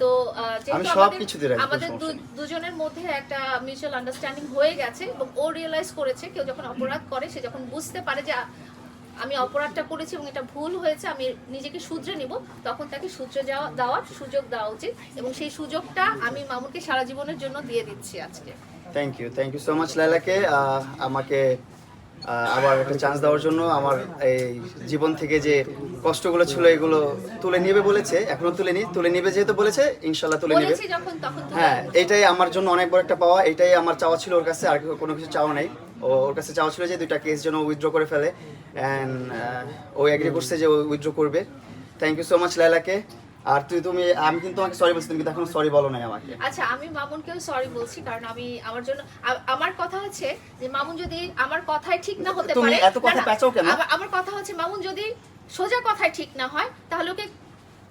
তো যেহেতু আমি আমাদের-। দুজনের মধ্যে একটা মিউচুয়াল আন্ডারস্ট্যান্ডিং হয়ে গেছে এবং ও রিয়েলাইজ করেছে কেউ যখন অপরাধ করে সে যখন বুঝতে পারে যে আমি অপরাধটা করেছি এবং এটা ভুল হয়েছে আমি নিজেকে শুধরে নিব তখন তাকে শুধরে যাওয়া দেওয়ার সুযোগ দেওয়া উচিত এবং সেই সুযোগটা আমি মামুনকে সারা জীবনের জন্য দিয়ে দিচ্ছি আজকে thank you thank you so much লাইলাকে আমাকে আবার একটা চান্স দেওয়ার জন্য আমার এই জীবন থেকে যে কষ্টগুলো ছিল এগুলো তুলে নেবে বলেছে এখনও তুলে নি তুলে নেবে যেহেতু বলেছে ইনশাল্লাহ তুলে নেবে। হ্যাঁ এটাই আমার জন্য অনেক বড় একটা পাওয়া এটাই আমার চাওয়া ছিল ওর কাছে আর কোনো কিছু চাওয়া নাই। ও ওর কাছে চাওয়া ছিল যে দুইটা কেস যেন উইথড্র করে ফেলে। অ্যান্ড ও এগ্রি করছে যে ও উইথড্র করবে। থ্যাংক ইউ সো মাচ লাইলাকে আর তুই তুমি আমি কিন্তু তোমাকে সরি বলছি তুমি কিন্তু এখনও সরি বলো নাই আমাকে। আচ্ছা আমি মামুনকেও সরি বলছি কারণ আমি আমার জন্য আমার কথা হচ্ছে যে মামুন যদি আমার কথাই ঠিক না হতে পারে এত কথা পেঁচাও কেন? আমার- কথা হচ্ছে মামুন যদি সোজা কথাই ঠিক না হয় তাহলে ওকে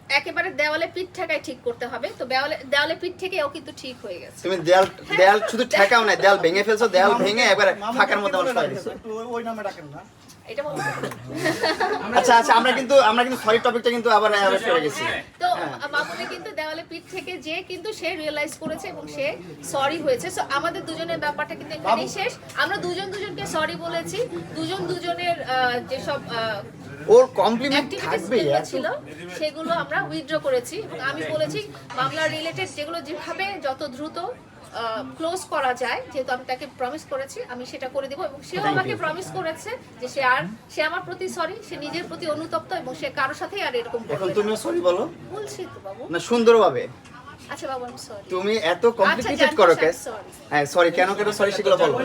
একেবারে দেওয়ালে পিঠ ঠেকাই ঠিক করতে হবে। তো দেওয়ালে দেওয়ালে পিঠ থেকে ও কিন্তু ঠিক হয়ে গেছে। তুমি দেয়াল দেয়াল শুধু ঠেকাও না দেয়াল ভেঙে ফেলছো দেয়াল ভেঙে একবারে ফাঁকার মধ্যে আমার সরাই দিছো ওই- নামে ডাকেন না। আচ্ছা আচ্ছা আমরা কিন্তু আমরা কিন্তু সরি টপিকটা কিন্তু আবার অ্যাভয়েড করে গেছি। মামুনে কিন্তু দেওয়ালে পিঠ থেকে যে কিন্তু সে রিয়েলাইজ করেছে এবং সে সরি হয়েছে। সো আমাদের দুজনের ব্যাপারটা কিন্তু এখানেই শেষ। আমরা দুজন দুজনকে সরি বলেছি। দুজন দুজনের যেসব ওর কমপ্লিমেন্ট থাকবে ছিল সেগুলো আমরা উইথড্র করেছি। এবং আমি বলেছি মামলা রিলেটেড যেগুলো যেভাবে যত দ্রুত ক্লোজ করা যায় যেহেতু আমি তাকে প্রমিস করেছি আমি সেটা করে দেবো এবং সেও আমাকে প্রমিস করেছে যে সে আর সে আমার প্রতি সরি সে নিজের প্রতি অনুতপ্ত এবং সে কারোর সাথে আর এরকম এখন তুমি তুমিও সরি বলো। বলছি তো বাবু। না সুন্দরভাবে। আচ্ছা বাবু আমি সরি তুমি এত আচ্ছা কমপ্লিকেটেড করো কেস হ্যাঁ সরি কেন কেন সরি সেগুলো বলো।